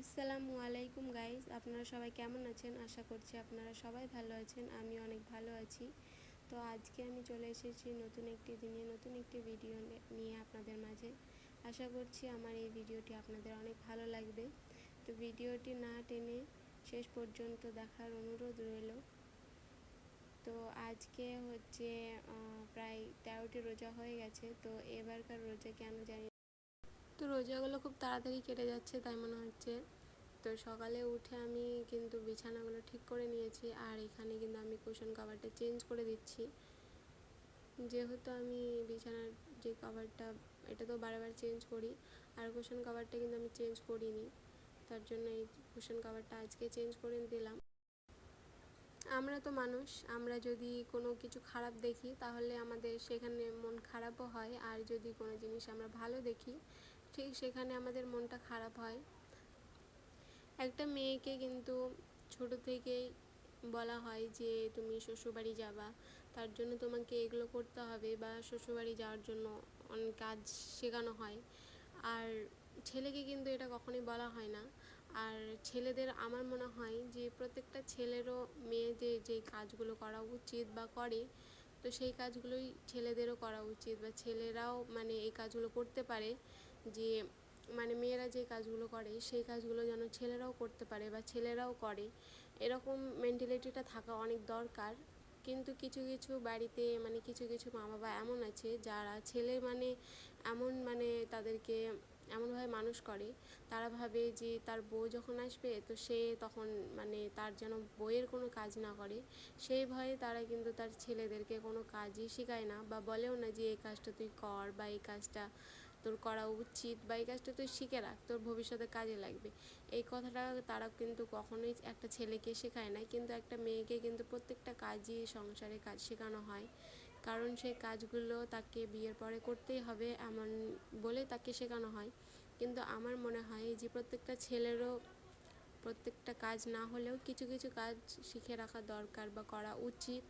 আসসালামু আলাইকুম গাইজ আপনারা সবাই কেমন আছেন? আশা করছি আপনারা সবাই ভালো আছেন, আমি অনেক ভালো আছি। তো আজকে আমি চলে এসেছি নতুন একটি দিনে, নতুন একটি ভিডিও নিয়ে আপনাদের মাঝে। আশা করছি আমার এই ভিডিওটি আপনাদের অনেক ভালো লাগবে। তো ভিডিওটি না টেনে শেষ পর্যন্ত দেখার অনুরোধ রইল। তো আজকে হচ্ছে প্রায় তেরোটি রোজা হয়ে গেছে, তো এবারকার রোজা কেন জানি তো রোজাগুলো খুব তাড়াতাড়ি কেটে যাচ্ছে, তাই মনে হচ্ছে। তো সকালে উঠে আমি কিন্তু বিছানাগুলো ঠিক করে নিয়েছি, আর এখানে কিন্তু আমি কুশন কাভারটা চেঞ্জ করে দিচ্ছি। যেহেতু আমি বিছানার যে কাভারটা এটা তো বারবার চেঞ্জ করি, আর কুশন কাভারটা কিন্তু আমি চেঞ্জ করিনি। তার জন্য এই কুশন কাভারটা আজকে চেঞ্জ করে দিলাম। আমরা তো মানুষ, আমরা যদি কোনো কিছু খারাপ দেখি, তাহলে আমাদের সেখানে মন খারাপও হয়, আর যদি কোনো জিনিস আমরা ভালো দেখি ঠিক সেখানে আমাদের মনটা খারাপ হয়। একটা মেয়েকে কিন্তু ছোট থেকেই বলা হয় যে, তুমি শ্বশুরবাড়ি যাবা। তার জন্য তোমাকে এগুলো করতে হবে বা শ্বশুরবাড়ি যাওয়ার জন্য অনেক কাজ শেখানো হয়। আর ছেলেকে কিন্তু এটা কখনোই বলা হয় না। আর ছেলেদের আমার মনে হয় যে, প্রত্যেকটা ছেলেরও মেয়েদের যে কাজগুলো করা উচিত বা করে, তো সেই কাজগুলোই ছেলেদেরও করা উচিত বা ছেলেরাও মানে এই কাজগুলো করতে পারে। যে মানে মেয়েরা যে কাজগুলো করে, সেই কাজগুলো যেন ছেলেরাও করতে পারে বা ছেলেরাও করে। এরকম মেন্টালিটিটা থাকা অনেক দরকার। কিন্তু কিছু কিছু বাড়িতে মানে কিছু কিছু মা বাবা এমন আছে যারা ছেলে মানে এমন মানে তাদেরকে এমনভাবে মানুষ করে। তারা ভাবে যে, তার বউ যখন আসবে তো সে তখন মানে তার যেন বইয়ের কোনো কাজ না করে। সেই ভয়ে তারা কিন্তু তার ছেলেদেরকে কোনো কাজই শেখায় না বা বলেও না যে, এই কাজটা তুই কর বা এই কাজটা তোর করা উচিত বা এই কাজটা তুই শিখে রাখ, তোর ভবিষ্যতে কাজে লাগবে। এই কথাটা তারা কিন্তু কখনোই একটা ছেলেকে শেখায় না কিন্তু একটা মেয়েকে কিন্তু প্রত্যেকটা কাজই সংসারে কাজ শেখানো হয়। কারণ সেই কাজগুলো তাকে বিয়ের পরে করতেই হবে এমন বলে তাকে শেখানো হয়। কিন্তু আমার মনে হয় যে প্রত্যেকটা ছেলেরও প্রত্যেকটা কাজ না হলেও কিছু কিছু কাজ শিখে রাখা দরকার বা করা উচিত।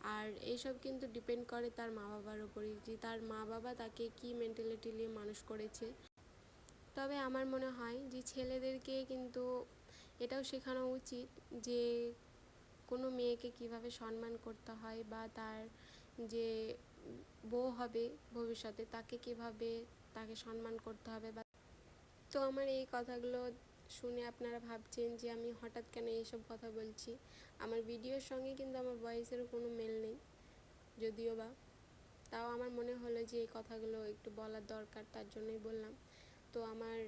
আর এইসব কিন্তু ডিপেন্ড করে তার মা বাবার ওপরই যে তার মা বাবা তাকে কি মেন্টালিটি নিয়ে মানুষ করেছে। তবে আমার মনে হয় যে ছেলেদেরকে কিন্তু এটাও শেখানো উচিত যে কোনো মেয়েকে কীভাবে সম্মান করতে হয় বা তার যে বউ হবে ভবিষ্যতে তাকে কীভাবে তাকে সম্মান করতে হবে বা তো আমার এই কথাগুলো শুনে আপনারা ভাবছেন যে আমি হঠাৎ কেন এইসব কথা বলছি? আমার ভিডিওর সঙ্গে কিন্তু আমার ভয়েসেরও কোনো মেল নেই। যদিও বা। তাও আমার মনে হলো যে এই কথাগুলো একটু বলার দরকার, তার জন্যই বললাম। তো আমার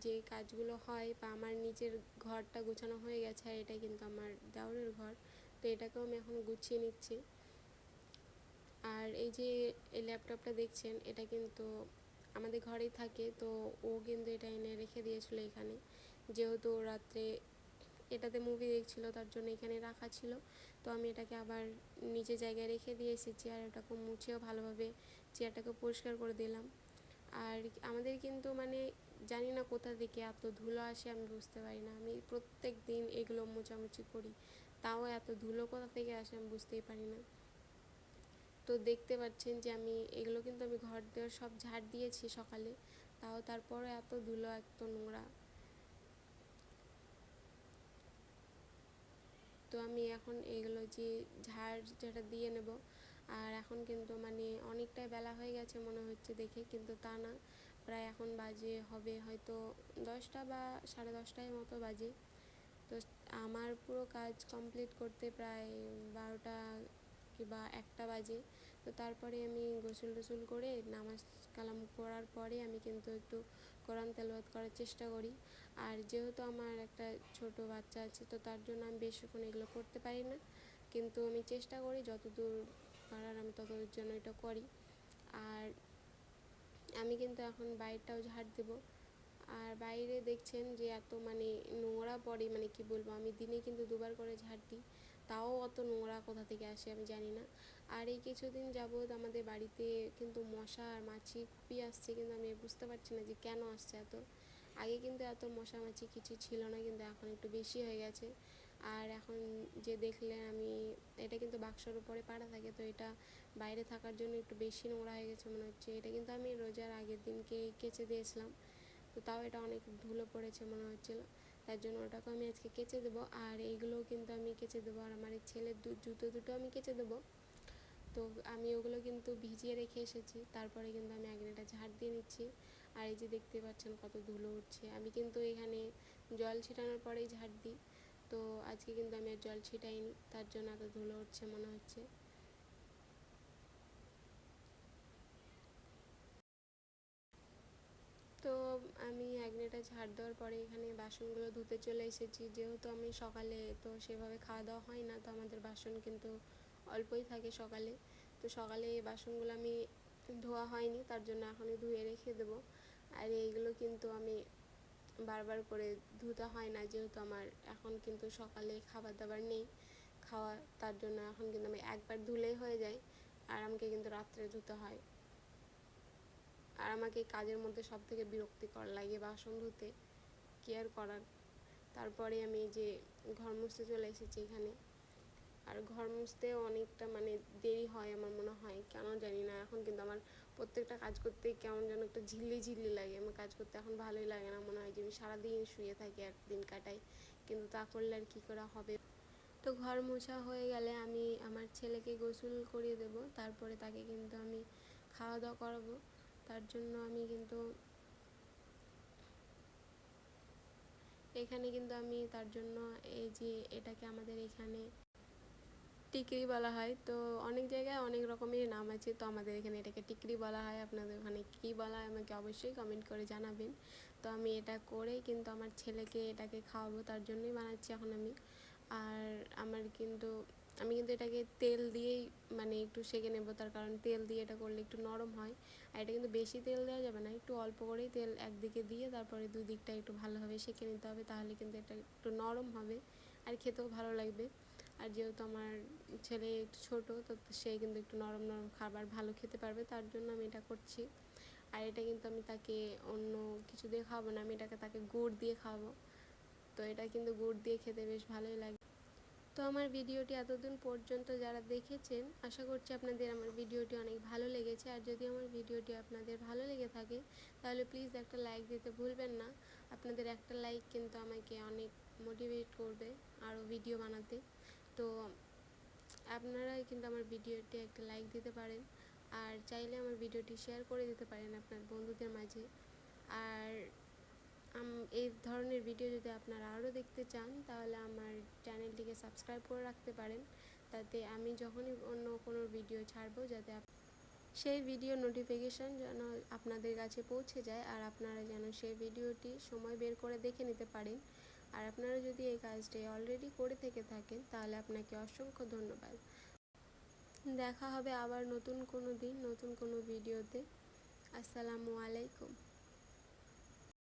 যে কাজগুলো হয় বা আমার নিজের ঘরটা গুছানো হয়ে গেছে, আর এটা কিন্তু আমার দেওরের ঘর, তো এটাকেও আমি এখন গুছিয়ে নিচ্ছি। আর এই যে এই ল্যাপটপটা দেখছেন, এটা কিন্তু আমাদের ঘরেই থাকে, তো ও কিন্তু এটা এনে রেখে দিয়েছিল এখানে। যেহেতু রাত্রে এটাতে মুভি দেখছিল, তার জন্য এখানে রাখা ছিল। তো আমি এটাকে আবার নিচে জায়গায় রেখে দিয়ে এসেছি আর এটাকে মুছেও ভালোভাবে চেয়ারটাকে পরিষ্কার করে দিলাম। আর আমাদের কিন্তু মানে জানি না কোথা থেকে এত ধুলো আসে, আমি বুঝতে পারি না। আমি প্রত্যেক দিন এগুলো মোছামুছি করি। তাও এত ধুলো কোথা থেকে আসে আমি বুঝতেই পারি না। তো দেখতে পাচ্ছেন যে আমি এগুলো কিন্তু আমি ঘর দেওয়ার সব ঝাড় দিয়েছি সকালে। তাও তারপরে এত ধুলো, এত নোংরা। তো আমি এখন এগুলো যে ঝাড় যেটা দিয়ে নেব, আর এখন কিন্তু মানে অনেকটাই বেলা হয়ে গেছে মনে হচ্ছে দেখে, কিন্তু তা না। প্রায় এখন বাজে হবে হয়তো দশটা বা সাড়ে দশটায় মতো বাজে। তো আমার পুরো কাজ কমপ্লিট করতে প্রায় বারোটা কিংবা একটা বাজে। তো তারপরে আমি গোসল টোসল করে নামাজ কালাম করার পরে আমি কিন্তু একটু কোরআন তেলবাদ করার চেষ্টা করি। আর যেহেতু আমার একটা ছোট বাচ্চা আছে, তো তার জন্য আমি বেশিক্ষণ এগুলো করতে পারি না। কিন্তু আমি চেষ্টা করি যতদূর পারার আমি ততদূর জন্য এটা করি। আর আমি কিন্তু এখন বাইরটাও ঝাড় দেবো। আর বাইরে দেখছেন যে এত মানে নোংরা পড়ে মানে কি বলব, আমি দিনে কিন্তু দুবার করে ঝাড় দিই। তাও অত নোংরা কোথা থেকে আসে আমি জানি না। আর এই কিছুদিন যাবৎ আমাদের বাড়িতে কিন্তু মশা আর মাছি খুবই আসছে, কিন্তু আমি বুঝতে পারছি না যে কেন আসছে এত। আগে কিন্তু এত মশা মাছি কিছু ছিল না, কিন্তু এখন একটু বেশি হয়ে গেছে। আর এখন যে দেখলে আমি, এটা কিন্তু বাক্সর উপরে পাড়া থাকে, তো এটা বাইরে থাকার জন্য একটু বেশি নোংরা হয়ে গেছে মনে হচ্ছে। এটা কিন্তু আমি রোজার আগের দিনকে কেচে দিয়েছিলাম, তো তাও এটা অনেক ধুলো পড়েছে মনে হচ্ছিল। তার জন্য ওটাকে আমি আজকে কেচে দেবো। আর এইগুলোও কিন্তু আমি কেচে দেবো। আর আমার এই ছেলের জুতো দুটো আমি কেচে দেবো। তো আমি ওগুলো কিন্তু ভিজিয়ে রেখে এসেছি। তারপরে কিন্তু আমি আগ্নেটা ঝাড় দিয়ে নিচ্ছি। আর এই যে দেখতে পাচ্ছেন কত ধুলো উঠছে। আমি কিন্তু এখানে জল ছিটানোর পরেই ঝাড় দিই। তো আজকে কিন্তু আমি আর জল ছিটাইনি। তার জন্য এত ধুলো উঠছে মনে হচ্ছে তো অ্যাগনেটা ঝাড় দেওয়ার পরে এখানে বাসনগুলো ধুতে চলে এসেছি। যেহেতু আমি সকালে, তো সেভাবে খাওয়া দাওয়া হয় না, তো আমাদের বাসন কিন্তু অল্পই থাকে সকালে। তো সকালে এই বাসনগুলো আমি ধোয়া হয়নি, তার জন্য এখনই ধুয়ে রেখে দেবো। আর এইগুলো কিন্তু আমি বারবার করে ধুতে হয় না, যেহেতু আমার এখন কিন্তু সকালে খাবার দাবার নেই। খাওয়া, তার জন্য এখন কিন্তু আমি একবার ধুলেই হয়ে যায়, আর আমাকে কিন্তু রাত্রে ধুতে হয়। আর আমাকে কাজের মধ্যে সব থেকে বিরক্তিকর লাগে বাসন ধুতে কেয়ার করার। তারপরে আমি যে ঘর মুছতে চলে এসেছি এখানে। আর ঘর মুছতেও অনেকটা মানে দেরি হয় আমার মনে হয়, কেন জানি না। এখন কিন্তু আমার প্রত্যেকটা কাজ করতে কেমন যেন একটা ঝিল্লি ঝিল্লি লাগে। আমার কাজ করতে এখন ভালোই লাগে না মনে হয় যে আমি সারাদিন শুয়ে থাকি আর দিন কাটাই। কিন্তু তা করলে আর কী করা হবে? তো ঘর মোছা হয়ে গেলে আমি আমার ছেলেকে গোসল করিয়ে দেব। তারপরে তাকে কিন্তু আমি খাওয়া দাওয়া করাবো। তার জন্য আমি কিন্তু এখানে কিন্তু আমি তার জন্য এই যে এটাকে আমাদের এখানে টিকরি বলা হয়। তো অনেক জায়গায় অনেক রকমের নাম আছে। তো আমাদের এখানে এটাকে টিকরি বলা হয়। আপনাদের ওখানে কী বলা হয় আমাকে অবশ্যই কমেন্ট করে জানাবেন। তো আমি এটা করেই কিন্তু আমার ছেলেকে এটাকে খাওয়াবো, তার জন্যই বানাচ্ছি এখন আমি। আর আমার কিন্তু আমি কিন্তু এটাকে তেল দিয়েই মানে একটু সেঁকে নেব, তার কারণ তেল দিয়ে এটা করলে একটু নরম হয়। আর এটা কিন্তু বেশি তেল দেওয়া যাবে না, একটু অল্প করেই তেল একদিকে দিয়ে তারপরে দুই দিকটা একটু ভালোভাবে সেঁকে নিতে হবে, তাহলে কিন্তু এটা একটু নরম হবে আর খেতেও ভালো লাগবে। আর যেহেতু আমার ছেলে একটু ছোটো, তো সে কিন্তু একটু নরম নরম খাবার ভালো খেতে পারবে, তার জন্য আমি এটা করছি। আর এটা কিন্তু আমি তাকে অন্য কিছু দিয়ে খাওয়াবো না, আমি এটাকে তাকে গুড় দিয়ে খাওয়াবো। তো এটা কিন্তু গুড় দিয়ে খেতে বেশ ভালোই লাগে। তো আমার ভিডিওটি এতদিন পর্যন্ত যারা দেখেছেন, আশা করছি আপনাদের আমার ভিডিওটি অনেক ভালো লেগেছে। আর যদি আমার ভিডিওটি আপনাদের ভালো লেগে থাকে, তাহলে প্লিজ একটা লাইক দিতে ভুলবেন না। আপনাদের একটা লাইক কিন্তু আমাকে অনেক মোটিভেট করবে আরও ভিডিও বানাতে। তো আপনারাই কিন্তু আমার ভিডিওটি একটা লাইক দিতে পারেন। আর চাইলে আমার ভিডিওটি শেয়ার করে দিতে পারেন আপনার বন্ধুদের মাঝে। আর এই ধরনের ভিডিও যদি আপনারা আরও দেখতে চান, তাহলে আমার চ্যানেলটিকে সাবস্ক্রাইব করে রাখতে পারেন। তাতে আমি যখনই অন্য কোনো ভিডিও ছাড়বো, যাতে সেই ভিডিও নোটিফিকেশান যেন আপনাদের কাছে পৌঁছে যায়, আর আপনারা যেন সেই ভিডিওটি সময় বের করে দেখে নিতে পারেন। আর আপনারা যদি এই কাজটি অলরেডি করে থেকে থাকেন, তাহলে আপনাকে অসংখ্য ধন্যবাদ। দেখা হবে আবার নতুন কোনো দিন, নতুন কোনো ভিডিওতে আসসালামু আলাইকুম।